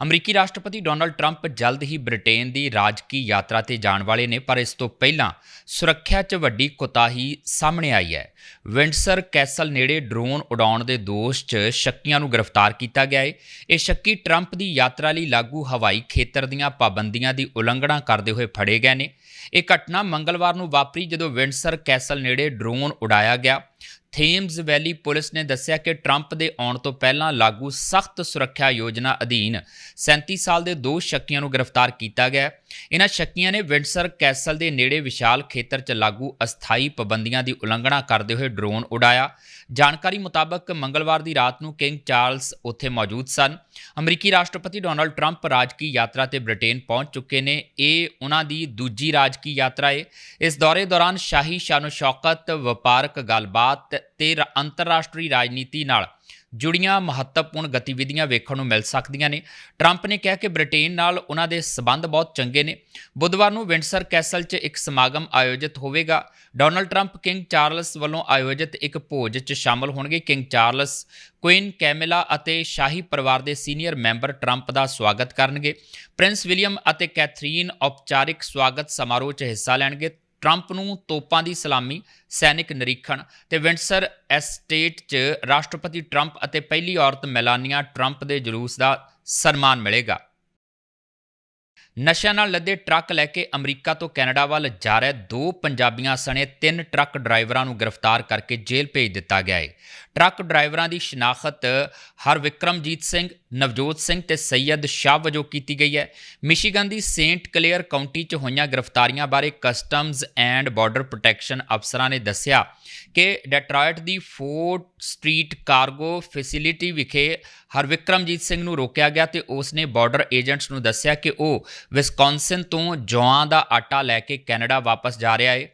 ਅਮਰੀਕੀ ਰਾਸ਼ਟਰਪਤੀ Donald Trump ਜਲਦ ਹੀ ਬ੍ਰਿਟੇਨ ਦੀ ਰਾਜਕੀ ਯਾਤਰਾ ਤੇ ਜਾਣ ਵਾਲੇ ਨੇ, ਪਰ ਇਸ ਤੋਂ ਪਹਿਲਾਂ ਸੁਰੱਖਿਆ 'ਚ ਵੱਡੀ ਕੁਤਾਹੀ ਸਾਹਮਣੇ ਆਈ ਹੈ। ਵਿੰਡਸਰ ਕੈਸਲ ਨੇੜੇ ਡਰੋਨ ਉਡਾਉਣ ਦੇ ਦੋਸ਼ 'ਚ ਸ਼ੱਕੀਆਂ ਨੂੰ ਗ੍ਰਿਫਤਾਰ ਕੀਤਾ ਗਿਆ ਹੈ ਇਹ ਸ਼ੱਕੀ ਟਰੰਪ ਦੀ ਯਾਤਰਾ ਲਈ ਲਾਗੂ ਹਵਾਈ ਖੇਤਰ ਦੀਆਂ ਪਾਬੰਦੀਆਂ ਦੀ ਉਲੰਘਣਾ ਕਰਦੇ ਹੋਏ ਫੜੇ ਗਏ ਨੇ। ਇਹ ਘਟਨਾ ਮੰਗਲਵਾਰ ਨੂੰ ਵਾਪਰੀ ਜਦੋਂ ਵਿੰਡਸਰ ਕੈਸਲ ਨੇੜੇ ਡਰੋਨ ਉਡਾਇਆ ਗਿਆ। ਥੇਮਜ਼ ਵੈਲੀ ਪੁਲਿਸ ਨੇ ਦੱਸਿਆ ਕਿ ਟਰੰਪ ਦੇ ਆਉਣ ਤੋਂ ਪਹਿਲਾਂ ਲਾਗੂ ਸਖਤ ਸੁਰੱਖਿਆ ਯੋਜਨਾ ਅਧੀਨ 37 ਸਾਲ ਦੇ ਦੋ ਸ਼ੱਕੀਆਂ ਨੂੰ ਗ੍ਰਿਫਤਾਰ ਕੀਤਾ ਗਿਆ ਇਹਨਾਂ ਸ਼ੱਕੀਆਂ ਨੇ ਵਿੰਡਸਰ ਕੈਸਲ ਦੇ ਨੇੜੇ ਵਿਸ਼ਾਲ ਖੇਤਰ 'ਚ ਲਾਗੂ ਅਸਥਾਈ ਪਾਬੰਦੀਆਂ ਦੀ ਉਲੰਘਣਾ ਕਰਦੇ ਹੋਏ ਡਰੋਨ ਉਡਾਇਆ। ਜਾਣਕਾਰੀ ਮੁਤਾਬਕ ਮੰਗਲਵਾਰ ਦੀ ਰਾਤ ਨੂੰ ਕਿੰਗ ਚਾਰਲਸ ਉੱਥੇ ਮੌਜੂਦ ਸਨ। ਅਮਰੀਕੀ ਰਾਸ਼ਟਰਪਤੀ ਡੋਨਲਡ ਟਰੰਪ ਰਾਜਕੀ ਯਾਤਰਾ ਤੇ ਬ੍ਰਿਟੇਨ ਪਹੁੰਚ ਚੁੱਕੇ ਨੇ। ਇਹ ਉਹਨਾਂ ਦੀ ਦੂਜੀ ਰਾਜਕੀ ਯਾਤਰਾ ਹੈ ਇਸ ਦੌਰੇ ਦੌਰਾਨ ਸ਼ਾਹੀ ਸ਼ਾਨੋ ਸ਼ੌਕਤ, ਵਪਾਰਕ ਗੱਲਬਾਤ ਤੇ ਅੰਤਰਰਾਸ਼ਟਰੀ ਰਾਜਨੀਤੀ ਨਾਲ ਜੁੜੀਆਂ ਮਹੱਤਵਪੂਰਨ ਗਤੀਵਿਧੀਆਂ ਵੇਖਣ ਨੂੰ ਮਿਲ ਸਕਦੀਆਂ ਨੇ। ਟਰੰਪ ਨੇ ਕਿਹਾ ਕਿ ਬ੍ਰਿਟੇਨ ਨਾਲ ਉਹਨਾਂ ਦੇ ਸਬੰਧ ਬਹੁਤ ਚੰਗੇ ਨੇ। ਬੁੱਧਵਾਰ ਨੂੰ ਵਿੰਡਸਰ ਕੈਸਲ 'ਚ ਇੱਕ ਸਮਾਗਮ ਆਯੋਜਿਤ ਹੋਵੇਗਾ। ਡੋਨਲਡ ਟਰੰਪ, ਕਿੰਗ ਚਾਰਲਸ ਵੱਲੋਂ ਆਯੋਜਿਤ ਇੱਕ ਭੋਜ 'ਚ ਸ਼ਾਮਲ ਹੋਣਗੇ। ਕਿੰਗ ਚਾਰਲਸ, ਕੁਇਨ ਕੈਮਿਲਾ ਅਤੇ ਸ਼ਾਹੀ ਪਰਿਵਾਰ ਦੇ ਸੀਨੀਅਰ ਮੈਂਬਰ ਟਰੰਪ ਦਾ ਸਵਾਗਤ ਕਰਨਗੇ। ਪ੍ਰਿੰਸ ਵਿਲੀਅਮ ਅਤੇ ਕੈਥਰੀਨ ਔਪਚਾਰਿਕ ਸਵਾਗਤ ਸਮਾਰੋਹ 'ਚ ਹਿੱਸਾ ਲੈਣਗੇ। ਟਰੰਪ ਨੂੰ ਤੋਪਾਂ ਦੀ ਸਲਾਮੀ, ਸੈਨਿਕ ਨਿਰੀਖਣ ਤੇ ਵਿੰਡਸਰ ਐਸਟੇਟ 'ਚ ਰਾਸ਼ਟਰਪਤੀ ਟਰੰਪ ਅਤੇ ਪਹਿਲੀ ਔਰਤ ਮੈਲਾਨੀਆ ਟਰੰਪ ਦੇ ਜਲੂਸ ਦਾ ਸਨਮਾਨ ਮਿਲੇਗਾ। ਨਸ਼ਿਆਂ ਨਾਲ ਲੱਦੇ ਟਰੱਕ ਲੈ ਕੇ ਅਮਰੀਕਾ ਤੋਂ ਕੈਨੇਡਾ ਵੱਲ ਜਾ ਰਹੇ ਦੋ ਪੰਜਾਬੀਆਂ ਸਣੇ ਤਿੰਨ ਟਰੱਕ ਡਰਾਈਵਰਾਂ ਨੂੰ ਗ੍ਰਿਫਤਾਰ ਕਰਕੇ ਜੇਲ੍ਹ ਭੇਜ ਦਿੱਤਾ ਗਿਆ ਹੈ ਟਰੱਕ ਡਰਾਈਵਰਾਂ ਦੀ ਸ਼ਨਾਖਤ ਹਰਵਿਕਰਮਜੀਤ ਸਿੰਘ, ਨਵਜੋਤ ਸਿੰਘ ਤੇ ਸੈਯਦ ਸ਼ਾਹ ਵਜੋਂ ਕੀਤੀ ਗਈ ਹੈ। ਮਿਸ਼ੀਗਨ ਦੀ ਸੇਂਟ ਕਲੇਅਰ ਕਾਉਂਟੀ 'ਚ ਹੋਈਆਂ ਗ੍ਰਿਫਤਾਰੀਆਂ ਬਾਰੇ ਕਸਟਮਜ਼ ਐਂਡ ਬਾਰਡਰ ਪ੍ਰੋਟੈਕਸ਼ਨ ਅਫਸਰਾਂ ਨੇ ਦੱਸਿਆ ਕਿ ਡੈਟਰਾਇਟ ਦੀ ਫੋਰਟ ਸਟਰੀਟ ਕਾਰਗੋ ਫੈਸਿਲਿਟੀ ਵਿਖੇ ਹਰਵਿਕਰਮਜੀਤ ਸਿੰਘ ਨੂੰ ਰੋਕਿਆ ਗਿਆ ਤੇ ਉਸ ਨੇ ਬਾਰਡਰ ਏਜੰਟਸ ਨੂੰ ਦੱਸਿਆ ਕਿ ਉਹ ਵਿਸਕੌਨਸਿਨ ਤੋਂ ਜੌਆਂ ਦਾ ਆਟਾ ਲੈ ਕੇ ਕੈਨੇਡਾ ਵਾਪਸ ਜਾ ਰਿਹਾ ਹੈ।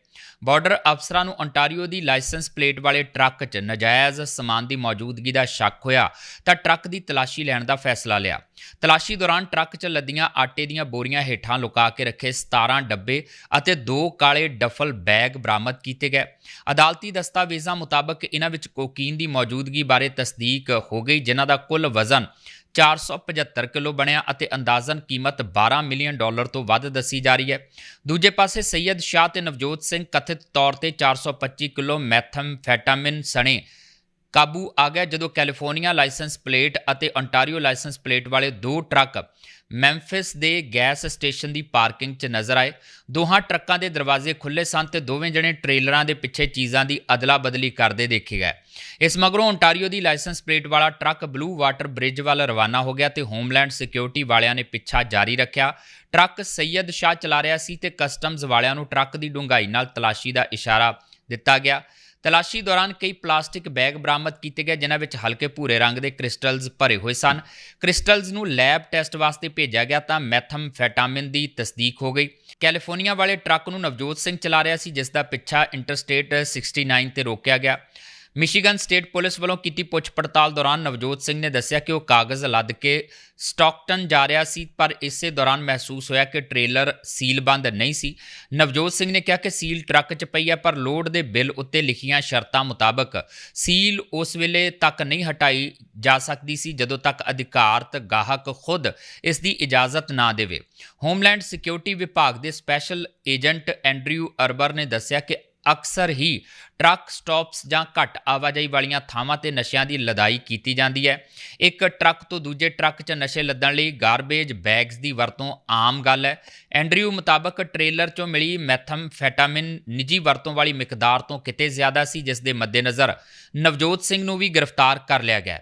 ਬਾਰਡਰ ਅਫਸਰਾਂ ਨੂੰ ontario ਦੀ ਲਾਇਸੈਂਸ ਪਲੇਟ ਵਾਲੇ ਟਰੱਕ 'ਚ ਨਜਾਇਜ਼ ਸਮਾਨ ਦੀ ਮੌਜੂਦਗੀ ਦਾ ਸ਼ੱਕ ਹੋਇਆ ਤਾਂ ਟਰੱਕ ਦੀ ਤਲਾਸ਼ੀ ਲੈਣ ਦਾ ਫੈਸਲਾ ਲਿਆ। ਤਲਾਸ਼ੀ ਦੌਰਾਨ ਟਰੱਕ 'ਚ ਲੱਦੀਆਂ ਆਟੇ ਦੀਆਂ ਬੋਰੀਆਂ ਹੇਠਾਂ ਲੁਕਾ ਕੇ ਰੱਖੇ 17 ਡੱਬੇ ਅਤੇ ਦੋ ਕਾਲੇ ਡਫਲ ਬੈਗ ਬਰਾਮਦ ਕੀਤੇ ਗਏ। ਅਦਾਲਤੀ ਦਸਤਾਵੇਜ਼ਾਂ ਮੁਤਾਬਕ ਇਹਨਾਂ ਵਿੱਚ ਕੋਕੀਨ ਦੀ ਮੌਜੂਦਗੀ ਬਾਰੇ ਤਸਦੀਕ ਹੋ ਗਈ, ਜਿਨ੍ਹਾਂ ਦਾ ਕੁੱਲ ਵਜ਼ਨ 475 ਕਿਲੋ ਬਣਿਆ ਅਤੇ ਅੰਦਾਜ਼ਨ ਕੀਮਤ 12 ਮਿਲੀਅਨ ਡਾਲਰ ਤੋਂ ਵੱਧ ਦੱਸੀ ਜਾ ਰਹੀ ਹੈ। ਦੂਜੇ ਪਾਸੇ ਸੈਯਦ ਸ਼ਾਹ ਤੇ ਨਵਜੋਤ ਸਿੰਘ ਕਥਿਤ ਤੌਰ ਤੇ 425 ਕਿਲੋ ਮੈਥਮਫੈਟਾਮਿਨ ਸਣੇ ਕਾਬੂ ਆ ਗਿਆ ਜਦੋਂ ਕੈਲੀਫੋਰਨੀਆ ਲਾਇਸੈਂਸ ਪਲੇਟ ਅਤੇ ਓਨਟਾਰੀਓ ਲਾਇਸੈਂਸ ਪਲੇਟ ਵਾਲੇ ਦੋ ਟਰੱਕ ਮੈਂਫਿਸ ਦੇ ਗੈਸ ਸਟੇਸ਼ਨ ਦੀ ਪਾਰਕਿੰਗ 'ਚ ਨਜ਼ਰ ਆਏ। ਦੋਹਾਂ ਟਰੱਕਾਂ ਦੇ ਦਰਵਾਜ਼ੇ ਖੁੱਲੇ ਸਨ ਤੇ ਦੋਵੇਂ ਜਣੇ ਟ੍ਰੇਲਰਾਂ ਦੇ ਪਿੱਛੇ ਚੀਜ਼ਾਂ ਦੀ ਅਦਲਾ-ਬਦਲੀ ਕਰਦੇ ਦੇਖੇ ਗਏ। ਇਸ ਮਗਰੋਂ ਓਨਟਾਰੀਓ ਦੀ ਲਾਇਸੈਂਸ ਪਲੇਟ ਵਾਲਾ ਟਰੱਕ ਬਲੂ ਵਾਟਰ ਬ੍ਰਿਜ ਵੱਲ ਰਵਾਨਾ ਹੋ ਗਿਆ ਤੇ ਹੋਮਲੈਂਡ ਸਿਕਿਉਰਿਟੀ ਵਾਲਿਆਂ ਨੇ ਪਿੱਛਾ ਜਾਰੀ ਰੱਖਿਆ। ਟਰੱਕ ਸੈਯਦ ਸ਼ਾਹ ਚਲਾ ਰਿਹਾ ਸੀ ਤੇ ਕਸਟਮਜ਼ ਵਾਲਿਆਂ ਨੂੰ ਟਰੱਕ ਦੀ ਡੂੰਘਾਈ ਨਾਲ ਤਲਾਸ਼ੀ ਦਾ ਇਸ਼ਾਰਾ ਦਿੱਤਾ ਗਿਆ। ਤਲਾਸ਼ੀ ਦੌਰਾਨ ਕਈ ਪਲਾਸਟਿਕ ਬੈਗ ਬਰਾਮਦ ਕੀਤੇ ਗਏ, ਜਿਨ੍ਹਾਂ ਵਿੱਚ ਹਲਕੇ ਭੂਰੇ ਰੰਗ ਦੇ ਕ੍ਰਿਸਟਲਸ ਭਰੇ ਹੋਏ ਸਨ। ਕ੍ਰਿਸਟਲਸ ਨੂੰ ਲੈਬ ਟੈਸਟ ਵਾਸਤੇ ਭੇਜਿਆ ਗਿਆ ਤਾਂ ਮੈਥਮਫੈਟਾਮਿਨ ਦੀ ਤਸਦੀਕ ਹੋ ਗਈ। ਕੈਲੀਫੋਰਨੀਆ ਵਾਲੇ ਟਰੱਕ ਨੂੰ ਨਵਜੋਤ ਸਿੰਘ ਚਲਾ ਰਿਹਾ ਸੀ, ਜਿਸ ਦਾ ਪਿੱਛਾ ਇੰਟਰਸਟੇਟ 69 ਤੇ ਰੋਕਿਆ ਗਿਆ। ਮਿਸ਼ੀਗਨ ਸਟੇਟ ਪੁਲਿਸ ਵੱਲੋਂ ਕੀਤੀ ਪੁੱਛ ਪੜਤਾਲ ਦੌਰਾਨ ਨਵਜੋਤ ਸਿੰਘ ਨੇ ਦੱਸਿਆ ਕਿ ਉਹ ਕਾਗਜ਼ ਲੱਦ ਕੇ ਸਟਾਕਟਨ ਜਾ ਰਿਹਾ ਸੀ, ਪਰ ਇਸੇ ਦੌਰਾਨ ਮਹਿਸੂਸ ਹੋਇਆ ਕਿ ਟ੍ਰੇਲਰ ਸੀਲਬੰਦ ਨਹੀਂ ਸੀ। ਨਵਜੋਤ ਸਿੰਘ ਨੇ ਕਿਹਾ ਕਿ ਸੀਲ ਟਰੱਕ 'ਚ ਪਈ ਹੈ, ਪਰ ਲੋਡ ਦੇ ਬਿੱਲ ਉੱਤੇ ਲਿਖੀਆਂ ਸ਼ਰਤਾਂ ਮੁਤਾਬਕ ਸੀਲ ਉਸ ਵੇਲੇ ਤੱਕ ਨਹੀਂ ਹਟਾਈ ਜਾ ਸਕਦੀ ਸੀ, ਜਦੋਂ ਤੱਕ ਅਧਿਕਾਰਤ ਗਾਹਕ ਖੁਦ ਇਸ ਦੀ ਇਜਾਜ਼ਤ ਨਾ ਦੇਵੇ। ਹੋਮਲੈਂਡ ਸਿਕਿਉਰਿਟੀ ਵਿਭਾਗ ਦੇ ਸਪੈਸ਼ਲ ਏਜੰਟ ਐਂਡਰਿਊ ਅਰਬਰ ਨੇ ਦੱਸਿਆ ਕਿ ਅਕਸਰ ਹੀ ਟਰੱਕ ਸਟਾਪਸ ਜਾਂ ਘੱਟ ਆਵਾਜਾਈ ਵਾਲੀਆਂ ਥਾਵਾਂ ਤੇ ਨਸ਼ਿਆਂ ਦੀ ਲਦਾਈ ਕੀਤੀ ਜਾਂਦੀ ਹੈ। ਇੱਕ ਟਰੱਕ ਤੋਂ ਦੂਜੇ ਟਰੱਕ 'ਚ ਨਸ਼ੇ ਲੱਦਣ ਲਈ ਗਾਰਬੇਜ ਬੈਗਸ ਦੀ ਵਰਤੋਂ ਆਮ ਗੱਲ ਹੈ। ਐਂਡਰਿਊ ਮੁਤਾਬਕ ਟ੍ਰੇਲਰ 'ਚੋਂ ਮਿਲੀ ਮੈਥਮਫੈਟਾਮਿਨ ਨਿੱਜੀ ਵਰਤੋਂ ਵਾਲੀ ਮਿਕਦਾਰ ਤੋਂ ਕਿਤੇ ਜ਼ਿਆਦਾ ਸੀ, ਜਿਸ ਦੇ ਮੱਦੇਨਜ਼ਰ ਨਵਜੋਤ ਸਿੰਘ ਨੂੰ ਵੀ ਗ੍ਰਿਫਤਾਰ ਕਰ ਲਿਆ ਗਿਆ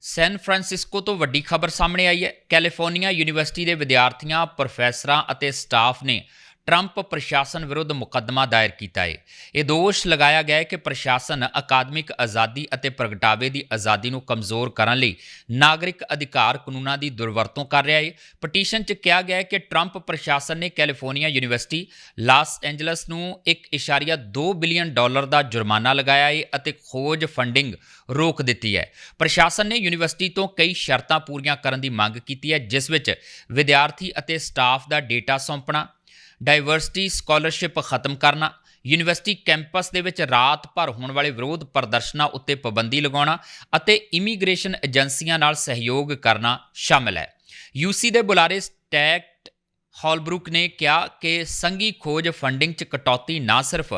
ਸੈਨ ਫਰਾਂਸਿਸਕੋ ਤੋਂ ਵੱਡੀ ਖਬਰ ਸਾਹਮਣੇ ਆਈ ਹੈ। ਕੈਲੀਫੋਰਨੀਆ ਯੂਨੀਵਰਸਿਟੀ ਦੇ ਵਿਦਿਆਰਥੀਆਂ, ਪ੍ਰੋਫੈਸਰਾਂ ਅਤੇ ਸਟਾਫ ਨੇ ਟਰੰਪ ਪ੍ਰਸ਼ਾਸਨ ਵਿਰੁੱਧ ਮੁਕੱਦਮਾ ਦਾਇਰ ਕੀਤਾ ਹੈ ਇਹ ਦੋਸ਼ ਲਗਾਇਆ ਗਿਆ ਹੈ ਕਿ ਪ੍ਰਸ਼ਾਸਨ ਅਕਾਦਮਿਕ ਆਜ਼ਾਦੀ ਅਤੇ ਪ੍ਰਗਟਾਵੇ ਦੀ ਆਜ਼ਾਦੀ ਨੂੰ ਕਮਜ਼ੋਰ ਕਰਨ ਲਈ ਨਾਗਰਿਕ ਅਧਿਕਾਰ ਕਾਨੂੰਨਾਂ ਦੀ ਦੁਰਵਰਤੋਂ ਕਰ ਰਿਹਾ ਹੈ ਪਟੀਸ਼ਨ 'ਚ ਕਿਹਾ ਗਿਆ ਹੈ ਕਿ ਟਰੰਪ ਪ੍ਰਸ਼ਾਸਨ ਨੇ ਕੈਲੀਫੋਰਨੀਆ ਯੂਨੀਵਰਸਿਟੀ ਲਾਸ ਐਂਜਲਸ ਨੂੰ 1.2 ਬਿਲੀਅਨ ਡਾਲਰ ਦਾ ਜੁਰਮਾਨਾ ਲਗਾਇਆ ਹੈ ਅਤੇ ਖੋਜ ਫੰਡਿੰਗ ਰੋਕ ਦਿੱਤੀ ਹੈ ਪ੍ਰਸ਼ਾਸਨ ਨੇ ਯੂਨੀਵਰਸਿਟੀ ਤੋਂ ਕਈ ਸ਼ਰਤਾਂ ਪੂਰੀਆਂ ਕਰਨ ਦੀ ਮੰਗ ਕੀਤੀ ਹੈ ਜਿਸ ਵਿੱਚ ਵਿਦਿਆਰਥੀ ਅਤੇ ਸਟਾਫ ਦਾ ਡੇਟਾ ਸੌਂਪਣਾ ਡਾਈਵਰਸਿਟੀ ਸਕਾਲਰਸ਼ਿਪ ਖਤਮ ਕਰਨਾ, ਯੂਨੀਵਰਸਿਟੀ ਕੈਂਪਸ ਦੇ ਵਿੱਚ ਰਾਤ ਭਰ ਹੋਣ ਵਾਲੇ ਵਿਰੋਧ ਪ੍ਰਦਰਸ਼ਨਾਂ ਉੱਤੇ ਪਾਬੰਦੀ ਲਗਾਉਣਾ ਅਤੇ ਇਮੀਗ੍ਰੇਸ਼ਨ ਏਜੰਸੀਆਂ ਨਾਲ ਸਹਿਯੋਗ ਕਰਨਾ ਸ਼ਾਮਲ ਹੈ। ਯੂਸੀ ਦੇ ਬੁਲਾਰੇ ਸਟੈਕ ਹਾਲਬਰੁਕ ਨੇ ਕਿਹਾ ਕਿ ਸੰਘੀ ਖੋਜ ਫੰਡਿੰਗ 'ਚ ਕਟੌਤੀ ਨਾ ਸਿਰਫ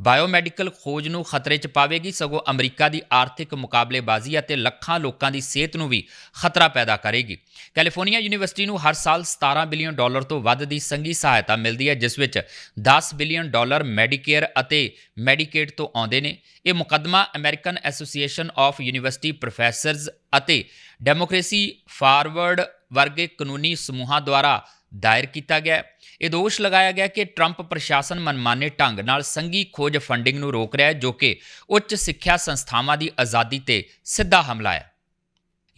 ਬਾਇਓਮੈਡੀਕਲ ਖੋਜ ਨੂੰ ਖਤਰੇ 'ਚ ਪਾਵੇਗੀ, ਸਗੋਂ ਅਮਰੀਕਾ ਦੀ ਆਰਥਿਕ ਮੁਕਾਬਲੇਬਾਜ਼ੀ ਅਤੇ ਲੱਖਾਂ ਲੋਕਾਂ ਦੀ ਸਿਹਤ ਨੂੰ ਵੀ ਖਤਰਾ ਪੈਦਾ ਕਰੇਗੀ। ਕੈਲੀਫੋਰਨੀਆ ਯੂਨੀਵਰਸਿਟੀ ਨੂੰ ਹਰ ਸਾਲ 17 ਬਿਲੀਅਨ ਡਾਲਰ ਤੋਂ ਵੱਧ ਦੀ ਸੰਘੀ ਸਹਾਇਤਾ ਮਿਲਦੀ ਹੈ, ਜਿਸ ਵਿੱਚ 10 ਬਿਲੀਅਨ ਡਾਲਰ ਮੈਡੀਕੇਅਰ ਅਤੇ ਮੈਡੀਕੇਡ ਤੋਂ ਆਉਂਦੇ ਨੇ। ਇਹ ਮੁਕੱਦਮਾ American Association of University Professors ਅਤੇ ਡੈਮੋਕ੍ਰੇਸੀ ਫਾਰਵਰਡ ਵਰਗੇ ਕਾਨੂੰਨੀ ਸਮੂਹਾਂ ਦੁਆਰਾ ਦਾਇਰ ਕੀਤਾ ਗਿਆ ਇਹ ਦੋਸ਼ ਲਗਾਇਆ ਗਿਆ ਕਿ ਟਰੰਪ ਪ੍ਰਸ਼ਾਸਨ ਮਨਮਾਨੇ ਢੰਗ ਨਾਲ ਸੰਘੀ ਖੋਜ ਫੰਡਿੰਗ ਨੂੰ ਰੋਕ ਰਿਹਾ ਹੈ, ਜੋ ਕਿ ਉੱਚ ਸਿੱਖਿਆ ਸੰਸਥਾਵਾਂ ਦੀ ਆਜ਼ਾਦੀ ਤੇ ਸਿੱਧਾ ਹਮਲਾ ਹੈ।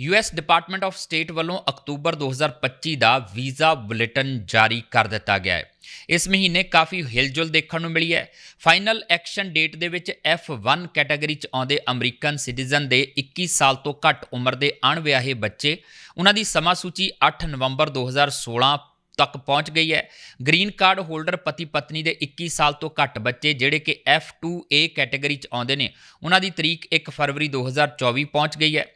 ਯੂਐਸ ਡਿਪਾਰਟਮੈਂਟ ਆਫ ਸਟੇਟ ਵੱਲੋਂ ਅਕਤੂਬਰ 2025 ਦਾ ਵੀਜ਼ਾ ਬੁਲੇਟਿਨ ਜਾਰੀ ਕਰ ਦਿੱਤਾ ਗਿਆ ਹੈ। ਇਸ ਮਹੀਨੇ ਕਾਫੀ ਹਿਲਜੁਲ ਦੇਖਣ ਨੂੰ ਮਿਲੀ ਹੈ। ਫਾਈਨਲ ਐਕਸ਼ਨ ਡੇਟ ਦੇ ਵਿੱਚ F1 ਕੈਟਾਗਰੀ 'ਚ ਆਉਂਦੇ ਅਮਰੀਕਨ ਸਿਟੀਜ਼ਨ ਦੇ 21 ਸਾਲ ਤੋਂ ਘੱਟ ਉਮਰ ਦੇ ਅਣਵਿਆਹੇ ਬੱਚੇ, ਉਹਨਾਂ ਦੀ ਸਮਾਂ ਸੂਚੀ 8 ਨਵੰਬਰ 2016 ਤੱਕ ਪਹੁੰਚ ਗਈ ਹੈ। ਗ੍ਰੀਨ ਕਾਰਡ ਹੋਲਡਰ ਪਤੀ ਪਤਨੀ ਦੇ 21 ਸਾਲ ਤੋਂ ਘੱਟ ਬੱਚੇ ਜਿਹੜੇ ਕਿ F2A ਕੈਟਾਗਰੀ 'ਚ ਆਉਂਦੇ ਨੇ, ਉਹਨਾਂ ਦੀ ਤਰੀਕ 1 ਫਰਵਰੀ 2024 ਪਹੁੰਚ ਗਈ ਹੈ।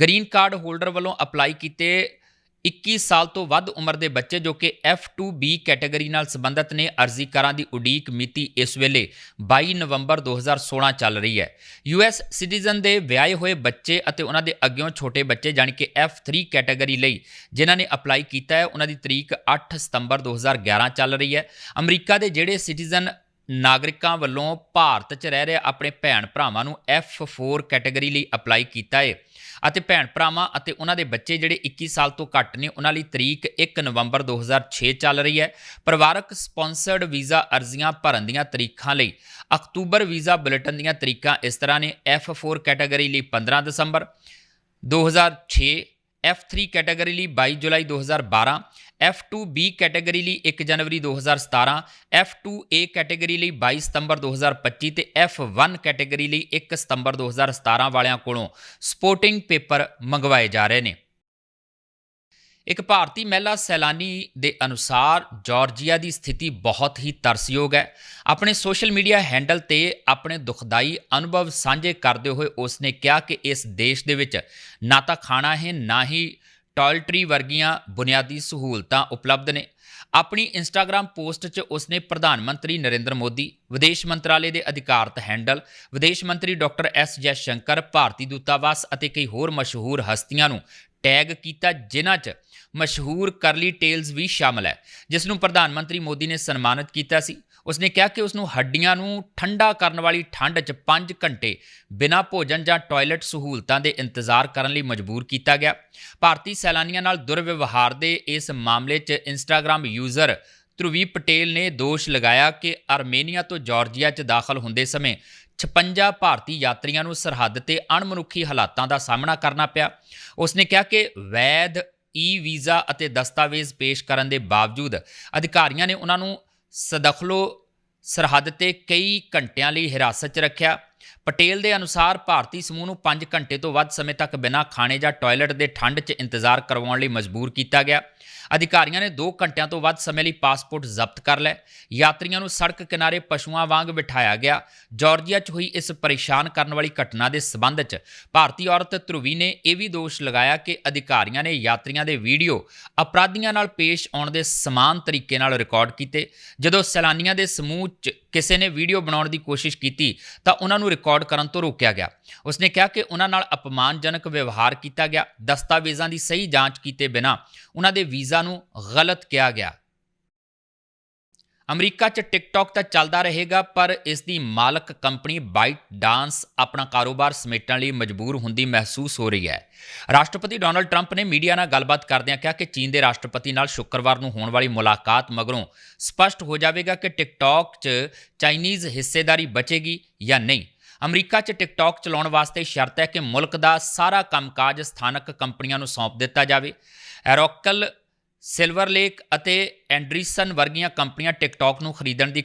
ਗ੍ਰੀਨ ਕਾਰਡ ਹੋਲਡਰ ਵੱਲੋਂ ਅਪਲਾਈ ਕੀਤੇ 21 ਸਾਲ ਤੋਂ ਵੱਧ ਉਮਰ ਦੇ ਬੱਚੇ ਜੋ ਕਿ F2B ਕੈਟਾਗਰੀ ਨਾਲ ਸੰਬੰਧਿਤ ਨੇ ਅਰਜ਼ੀਕਾਰਾਂ ਦੀ ਉਡੀਕ ਮਿਤੀ ਇਸ ਵੇਲੇ 22 ਨਵੰਬਰ 2016 ਚੱਲ ਰਹੀ ਹੈ। ਯੂਐਸ ਸਿਟੀਜ਼ਨ ਦੇ ਵਿਆਹੇ ਹੋਏ ਬੱਚੇ ਅਤੇ ਉਹਨਾਂ ਦੇ ਅੱਗਿਓਂ ਛੋਟੇ ਬੱਚੇ ਜਾਣੀ ਕਿ F3 ਕੈਟਾਗਰੀ ਲਈ ਜਿਨ੍ਹਾਂ ਨੇ ਅਪਲਾਈ ਕੀਤਾ ਹੈ, ਉਹਨਾਂ ਦੀ ਤਰੀਕ 8 ਸਤੰਬਰ 2011 ਚੱਲ ਰਹੀ ਹੈ। ਅਮਰੀਕਾ ਦੇ ਜਿਹੜੇ ਸਿਟੀਜ਼ਨ ਨਾਗਰਿਕਾਂ ਵੱਲੋਂ ਭਾਰਤ 'ਚ ਰਹਿ ਰਹੇ ਆਪਣੇ ਭੈਣ ਭਰਾਵਾਂ ਨੂੰ F4 ਕੈਟਾਗਰੀ ਲਈ ਅਪਲਾਈ ਕੀਤਾ ਹੈ ਅਤੇ ਭੈਣ ਭਰਾਵਾਂ ਅਤੇ ਉਹਨਾਂ ਦੇ ਬੱਚੇ ਜਿਹੜੇ 21 ਸਾਲ ਤੋਂ ਘੱਟ ਨੇ, ਉਹਨਾਂ ਲਈ ਤਰੀਕ 1 ਨਵੰਬਰ 2006 ਚੱਲ ਰਹੀ ਹੈ। ਪਰਿਵਾਰਕ ਸਪਾਂਸਰਡ ਵੀਜ਼ਾ ਅਰਜ਼ੀਆਂ ਭਰਨ ਦੀਆਂ ਤਰੀਕਾਂ ਲਈ ਅਕਤੂਬਰ ਵੀਜ਼ਾ ਬੁਲੇਟਿਨ ਦੀਆਂ ਤਰੀਕਾਂ ਇਸ ਤਰ੍ਹਾਂ ਨੇ। F4 ਕੈਟਾਗਰੀ ਲਈ 15 ਦਸੰਬਰ 2006 F3 ਕੈਟਾਗਰੀ ਲਈ 22 ਜੁਲਾਈ 2012 F2B ਕੈਟਾਗਰੀ ਲਈ 1 ਜਨਵਰੀ 2017 F2A ਕੈਟਾਗਰੀ ਲਈ 22 ਸਤੰਬਰ 2025 ਤੇ F1 ਕੈਟਾਗਰੀ ਲਈ 1 ਸਤੰਬਰ 2017 ਵਾਲਿਆਂ ਕੋਲੋਂ ਸਪੋਰਟਿੰਗ ਪੇਪਰ ਮੰਗਵਾਏ ਜਾ ਰਹੇ ਨੇ। ਇੱਕ ਭਾਰਤੀ ਮਹਿਲਾ ਸੈਲਾਨੀ ਦੇ ਅਨੁਸਾਰ ਜਾਰਜੀਆ ਦੀ ਸਥਿਤੀ ਬਹੁਤ ਹੀ ਤਰਸਯੋਗ ਹੈ। ਆਪਣੇ ਸੋਸ਼ਲ ਮੀਡੀਆ ਹੈਂਡਲ ਤੇ ਆਪਣੇ ਦੁਖਦਾਈ ਅਨੁਭਵ ਸਾਂਝੇ ਕਰਦੇ ਹੋਏ ਉਸ ਨੇ ਕਿਹਾ ਕਿ ਇਸ ਦੇਸ਼ ਦੇ ਵਿੱਚ ਨਾ ਤਾਂ ਖਾਣਾ ਹੈ, ਨਾ ਹੀ ਟਾਇਲਟਰੀ ਵਰਗੀਆਂ ਬੁਨਿਆਦੀ ਸਹੂਲਤਾਂ ਉਪਲਬਧ ਨੇ। ਆਪਣੀ ਇੰਸਟਾਗ੍ਰam ਪੋਸਟ 'ਚ ਉਸਨੇ ਪ੍ਰਧਾਨ ਮੰਤਰੀ ਨਰਿੰਦਰ ਮੋਦੀ, ਵਿਦੇਸ਼ ਮੰਤਰਾਲੇ ਦੇ ਅਧਿਕਾਰਤ ਹੈਂਡਲ, ਵਿਦੇਸ਼ ਮੰਤਰੀ ਡਾਕਟਰ ਐਸ ਜੈ ਸ਼ੰਕਰ ਭਾਰਤੀ ਦੂਤਾਵਾਸ ਅਤੇ ਕਈ ਹੋਰ ਮਸ਼ਹੂਰ ਹਸਤੀਆਂ ਨੂੰ ਟੈਗ ਕੀਤਾ, ਜਿਨ੍ਹਾਂ 'ਚ ਮਸ਼ਹੂਰ ਕਰਲੀ ਟੇਲਸ ਵੀ ਸ਼ਾਮਲ ਹੈ, ਜਿਸ ਨੂੰ ਪ੍ਰਧਾਨ ਮੰਤਰੀ ਮੋਦੀ ਨੇ ਸਨਮਾਨਿਤ ਕੀਤਾ ਸੀ। ਉਸਨੇ ਕਿਹਾ ਕਿ ਉਸ ਨੂੰ ਹੱਡੀਆਂ ਨੂੰ ਠੰਡਾ ਕਰਨ ਵਾਲੀ ਠੰਡ 'ਚ 5 ਘੰਟੇ ਬਿਨਾਂ ਭੋਜਨ ਜਾਂ ਟਾਇਲਟ ਸਹੂਲਤਾਂ ਦੇ ਇੰਤਜ਼ਾਰ ਕਰਨ ਲਈ ਮਜਬੂਰ ਕੀਤਾ ਗਿਆ। ਭਾਰਤੀ ਸੈਲਾਨੀਆਂ ਨਾਲ ਦੁਰਵਿਵਹਾਰ ਦੇ ਇਸ ਮਾਮਲੇ 'ਚ ਇੰਸਟਾਗ੍ਰam ਯੂਜ਼ਰ ਧਰੁਵੀ ਪਟੇਲ ਨੇ ਦੋਸ਼ ਲਗਾਇਆ ਕਿ ਆਰਮੇਨੀਆ ਤੋਂ ਜਾਰਜੀਆ 'ਚ ਦਾਖਲ ਹੁੰਦੇ ਸਮੇਂ 56 ਭਾਰਤੀ ਯਾਤਰੀਆਂ ਨੂੰ ਸਰਹੱਦ ਤੇ ਅਣਮਨੁੱਖੀ ਹਾਲਾਤਾਂ ਦਾ ਸਾਹਮਣਾ ਕਰਨਾ ਪਿਆ। ਉਸਨੇ ਕਿਹਾ ਕਿ ਵੈਧ ਈ ਵੀਜ਼ਾ ਅਤੇ ਦਸਤਾਵੇਜ਼ ਪੇਸ਼ ਕਰਨ ਦੇ ਬਾਵਜੂਦ ਅਧਿਕਾਰੀਆਂ ਨੇ ਉਹਨਾਂ ਨੂੰ ਸਦਖਲੋ ਸਰਹੱਦ ਤੇ ਕਈ ਘੰਟਿਆਂ ਲਈ ਹਿਰਾਸਤ 'ਚ ਰੱਖਿਆ। ਪਟੇਲ ਦੇ ਅਨੁਸਾਰ ਭਾਰਤੀ ਸਮੂਹ ਨੂੰ 5 ਘੰਟੇ ਤੋਂ ਵੱਧ ਸਮੇਂ ਤੱਕ ਬਿਨਾਂ ਖਾਣੇ ਜਾਂ ਟਾਇਲਟ ਦੇ ਠੰਡ 'ਚ ਇੰਤਜ਼ਾਰ ਕਰਵਾਉਣ ਲਈ ਮਜਬੂਰ ਕੀਤਾ ਗਿਆ। ਅਧਿਕਾਰੀਆਂ ਨੇ 2 ਘੰਟਿਆਂ ਤੋਂ ਵੱਧ ਸਮੇਂ ਲਈ ਪਾਸਪੋਰਟ ਜ਼ਬਤ ਕਰ ਲਏ। ਯਾਤਰੀਆਂ ਨੂੰ ਸੜਕ ਕਿਨਾਰੇ ਪਸ਼ੂਆਂ ਵਾਂਗ ਬਿਠਾਇਆ ਗਿਆ। ਜਾਰਜੀਆ 'ਚ ਹੋਈ ਇਸ ਪਰੇਸ਼ਾਨ ਕਰਨ ਵਾਲੀ ਘਟਨਾ ਦੇ ਸਬੰਧ 'ਚ ਭਾਰਤੀ ਔਰਤ ਧਰੁਵੀ ਨੇ ਇਹ ਵੀ ਦੋਸ਼ ਲਗਾਇਆ ਕਿ ਅਧਿਕਾਰੀਆਂ ਨੇ ਯਾਤਰੀਆਂ ਦੇ ਵੀਡੀਓ ਅਪਰਾਧੀਆਂ ਨਾਲ ਪੇਸ਼ ਆਉਣ ਦੇ ਸਮਾਨ ਤਰੀਕੇ ਨਾਲ ਰਿਕਾਰਡ ਕੀਤੇ। ਜਦੋਂ ਸੈਲਾਨੀਆਂ ਦੇ ਸਮੂਹ 'ਚ ਕਿਸੇ ਨੇ ਵੀਡੀਓ ਬਣਾਉਣ ਦੀ ਕੋਸ਼ਿਸ਼ ਕੀਤੀ, ਤਾਂ ਉਹਨਾਂ ਨੂੰ ਰਿਕਾਰਡ ਕਰਨ ਤੋਂ ਰੋਕਿਆ ਗਿਆ। ਉਸਨੇ ਕਿਹਾ ਕਿ ਉਹਨਾਂ ਨਾਲ ਅਪਮਾਨਜਨਕ ਵਿਵਹਾਰ ਕੀਤਾ ਗਿਆ। ਦਸਤਾਵੇਜ਼ਾਂ ਦੀ ਸਹੀ ਜਾਂਚ ਕੀਤੇ ਬਿਨਾਂ ਉਹਨਾਂ ਦੇ ਵੀਜ਼ਾ ਨੂੰ ਗਲਤ ਕਿਹਾ ਗਿਆ। ਅਮਰੀਕਾ 'ਚ ਟਿਕਟੌਕ ਤਾਂ ਚੱਲਦਾ ਰਹੇਗਾ, ਪਰ ਇਸ ਦੀ ਮਾਲਕ ਕੰਪਨੀ ਬਾਈਟ ਡਾਂਸ ਆਪਣਾ ਕਾਰੋਬਾਰ ਸਮੇਟਣ ਲਈ ਮਜਬੂਰ ਹੁੰਦੀ ਮਹਿਸੂਸ ਹੋ ਰਹੀ ਹੈ। ਰਾਸ਼ਟਰਪਤੀ ਡੋਨਲਡ ਟਰੰਪ ਨੇ ਮੀਡੀਆ ਨਾਲ ਗੱਲਬਾਤ ਕਰਦਿਆਂ ਕਿਹਾ ਕਿ ਚੀਨ ਦੇ ਰਾਸ਼ਟਰਪਤੀ ਨਾਲ ਸ਼ੁੱਕਰਵਾਰ ਨੂੰ ਹੋਣ ਵਾਲੀ ਮੁਲਾਕਾਤ ਮਗਰੋਂ ਸਪਸ਼ਟ ਹੋ ਜਾਵੇਗਾ ਕਿ ਟਿਕਟੌਕ 'ਚ ਚਾਈਨੀਜ਼ ਹਿੱਸੇਦਾਰੀ ਬਚੇਗੀ ਜਾਂ ਨਹੀਂ। ਅਮਰੀਕਾ 'ਚ ਟਿਕਟੌਕ ਚਲਾਉਣ ਵਾਸਤੇ ਸ਼ਰਤ ਹੈ ਕਿ ਮੁਲਕ ਦਾ ਸਾਰਾ ਕੰਮਕਾਜ ਸਥਾਨਕ ਕੰਪਨੀਆਂ ਨੂੰ ਸੌਂਪ ਦਿੱਤਾ ਜਾਵੇ। ਐਰੋਕਲ, ਸਿਲਵਰ ਲੇਕ ਅਤੇ ਐਂਡਰੀਸਨ ਵਰਗੀਆਂ ਕੰਪਨੀਆਂ ਟਿਕਟੌਕ ਨੂੰ ਖਰੀਦਣ ਦੀ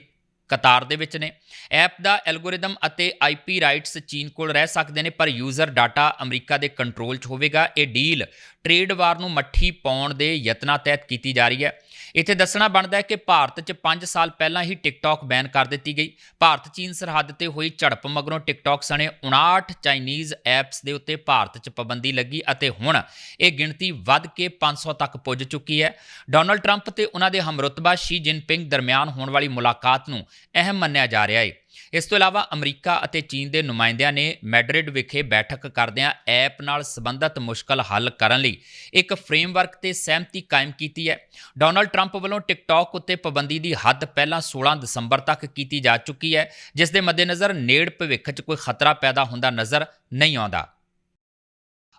ਕਤਾਰ ਦੇ ਵਿੱਚ ਨੇ। ਐਪ ਦਾ ਐਲਗੋਰਿਦਮ ਅਤੇ ਆਈਪੀ ਰਾਈਟਸ ਚੀਨ ਕੋਲ ਰਹਿ ਸਕਦੇ ਨੇ, ਪਰ ਯੂਜ਼ਰ ਡਾਟਾ ਅਮਰੀਕਾ ਦੇ ਕੰਟਰੋਲ 'ਚ ਹੋਵੇਗਾ। ਇਹ ਡੀਲ ਟ੍ਰੇਡ ਵਾਰ ਨੂੰ ਮੱਠੀ ਪਾਉਣ ਦੇ ਯਤਨਾਂ ਤਹਿਤ ਕੀਤੀ ਜਾ ਰਹੀ ਹੈ। ਇੱਥੇ ਦੱਸਣਾ ਬਣਦਾ ਹੈ ਕਿ ਭਾਰਤ 'ਚ 5 ਸਾਲ ਪਹਿਲਾਂ ਹੀ ਟਿਕਟੌਕ ਬੈਨ ਕਰ ਦਿੱਤੀ ਗਈ। ਭਾਰਤ ਚੀਨ ਸਰਹੱਦ ਤੇ ਹੋਈ ਝੜਪ ਮਗਰੋਂ ਟਿਕਟੌਕ ਸਣੇ 59 ਚਾਈਨੀਜ਼ ਐਪਸ ਦੇ ਉੱਤੇ ਭਾਰਤ 'ਚ ਪਾਬੰਦੀ ਲੱਗੀ ਅਤੇ ਹੁਣ ਇਹ ਗਿਣਤੀ ਵੱਧ ਕੇ 500 ਤੱਕ ਪੁੱਜ ਚੁੱਕੀ ਹੈ। ਡੋਨਲਡ ਟਰੰਪ ਤੇ ਉਹਨਾਂ ਦੇ ਹਮਰੁਤਬਾ ਸ਼ੀ ਜਿਨਪਿੰਗ ਦਰਮਿਆਨ ਹੋਣ ਵਾਲੀ ਮੁਲਾਕਾਤ ਨੂੰ ਅਹਿਮ ਮੰਨਿਆ ਜਾ ਰਿਹਾ ਹੈ ਇਸ ਤੋਂ ਇਲਾਵਾ ਅਮਰੀਕਾ ਅਤੇ ਚੀਨ ਦੇ ਨੁਮਾਇੰਦਿਆਂ ਨੇ ਮੈਡਰਿਡ ਵਿਖੇ ਬੈਠਕ ਕਰਦਿਆਂ ਐਪ ਨਾਲ ਸੰਬੰਧਿਤ ਮੁਸ਼ਕਲ ਹੱਲ ਕਰਨ ਲਈ ਇੱਕ ਫਰੇਮਵਰਕ ਤੇ ਸਹਿਮਤੀ ਕਾਇਮ ਕੀਤੀ ਹੈ। ਡੋਨਲਡ ਟਰੰਪ ਵੱਲੋਂ ਟਿਕਟੌਕ ਉੱਤੇ ਪਾਬੰਦੀ ਦੀ ਹੱਦ ਪਹਿਲਾਂ 16 ਦਸੰਬਰ ਤੱਕ ਕੀਤੀ ਜਾ ਚੁੱਕੀ ਹੈ, ਜਿਸ ਦੇ ਮੱਦੇਨਜ਼ਰ ਨੇੜ ਭਵਿੱਖ 'ਚ ਕੋਈ ਖਤਰਾ ਪੈਦਾ ਹੁੰਦਾ ਨਜ਼ਰ ਨਹੀਂ ਆਉਂਦਾ।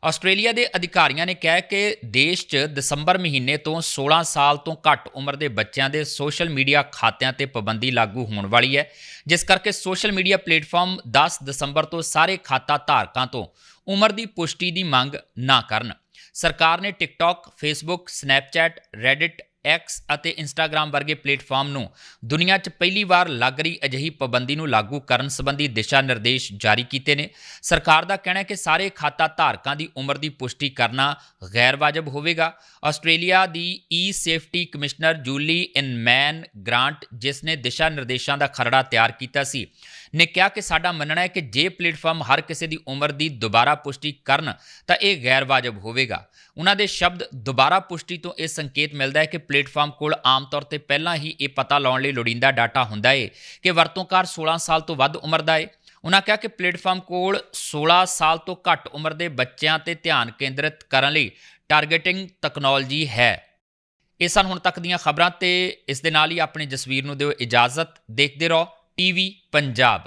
ਆਸਟ੍ਰੇਲੀਆ ਦੇ ਅਧਿਕਾਰੀਆਂ ਨੇ ਕਿਹਾ ਕਿ ਦੇਸ਼ 'ਚ ਦਸੰਬਰ ਮਹੀਨੇ ਤੋਂ 16 ਸਾਲ ਤੋਂ ਘੱਟ ਉਮਰ ਦੇ ਬੱਚਿਆਂ ਦੇ ਸੋਸ਼ਲ ਮੀਡੀਆ ਖਾਤਿਆਂ ਤੇ ਪਾਬੰਦੀ ਲਾਗੂ ਹੋਣ ਵਾਲੀ ਹੈ, ਜਿਸ ਕਰਕੇ ਸੋਸ਼ਲ ਮੀਡੀਆ ਪਲੇਟਫਾਰਮ 10 ਦਸੰਬਰ ਤੋਂ ਸਾਰੇ ਖਾਤਾ ਧਾਰਕਾਂ ਤੋਂ ਉਮਰ ਦੀ ਪੁਸ਼ਟੀ ਦੀ ਮੰਗ ਨਾ ਕਰਨ। ਸਰਕਾਰ ਨੇ TikTok Facebook Snapchat Reddit X ਅਤੇ ਇੰਸਟਾਗ੍ਰam ਵਰਗੇ ਪਲੇਟਫਾਰਮ ਨੂੰ ਦੁਨੀਆ 'ਚ ਪਹਿਲੀ ਵਾਰ ਲੱਗ ਰਹੀ ਅਜਿਹੀ ਪਾਬੰਦੀ ਨੂੰ ਲਾਗੂ ਕਰਨ ਸੰਬੰਧੀ ਦਿਸ਼ਾ ਨਿਰਦੇਸ਼ ਜਾਰੀ ਕੀਤੇ ਨੇ। ਸਰਕਾਰ ਦਾ ਕਹਿਣਾ ਹੈ ਕਿ ਸਾਰੇ ਖਾਤਾ ਧਾਰਕਾਂ ਦੀ ਉਮਰ ਦੀ ਪੁਸ਼ਟੀ ਕਰਨਾ ਗੈਰ ਵਾਜਬ ਹੋਵੇਗਾ। ਆਸਟ੍ਰੇਲੀਆ ਦੀ e safety commissioner Julie Inman Grant ਜਿਸ ਨੇ ਦਿਸ਼ਾ ਨਿਰਦੇਸ਼ਾਂ ਦਾ ਖਰੜਾ ਤਿਆਰ ਕੀਤਾ ਸੀ ਨੇ ਕਿਹਾ ਕਿ ਸਾਡਾ ਮੰਨਣਾ ਹੈ ਕਿ ਜੇ ਪਲੇਟਫਾਰਮ ਹਰ ਕਿਸੇ ਦੀ ਉਮਰ ਦੀ ਦੁਬਾਰਾ ਪੁਸ਼ਟੀ ਕਰਨ, ਤਾਂ ਇਹ ਗੈਰ ਵਾਜਬ ਹੋਵੇਗਾ। ਉਹਨਾਂ ਦੇ ਸ਼ਬਦ ਦੁਬਾਰਾ ਪੁਸ਼ਟੀ ਤੋਂ ਇਹ ਸੰਕੇਤ ਮਿਲਦਾ ਹੈ ਕਿ ਪਲੇਟਫਾਰਮ ਕੋਲ ਆਮ ਤੌਰ ਤੇ ਪਹਿਲਾਂ ਹੀ ਇਹ ਪਤਾ ਲਾਉਣ ਲਈ ਲੋੜੀਂਦਾ ਡਾਟਾ ਹੁੰਦਾ ਹੈ ਕਿ ਵਰਤੋਂਕਾਰ 16 ਸਾਲ ਤੋਂ ਵੱਧ ਉਮਰ ਦਾ ਹੈ ਉਹਨਾਂ ਕਿਹਾ ਕਿ ਪਲੇਟਫਾਰਮ ਕੋਲ 16 ਸਾਲ ਤੋਂ ਘੱਟ ਉਮਰ ਦੇ ਬੱਚਿਆਂ ਤੇ ਧਿਆਨ ਕੇਂਦਰਿਤ ਕਰਨ ਲਈ ਟਾਰਗੇਟਿੰਗ ਟੈਕਨੋਲੋਜੀ ਹੈ। ਇਹ ਸਨ ਹੁਣ ਤੱਕ ਦੀਆਂ ਖਬਰਾਂ ਤੇ ਇਸ ਦੇ ਨਾਲ ਹੀ ਆਪਣੀ ਜਸਵੀਰ ਨੂੰ ਦਿਓ ਇਜਾਜ਼ਤ। ਦੇਖਦੇ ਰਹੋ। ਟੀਵੀ ਪੰਜਾਬ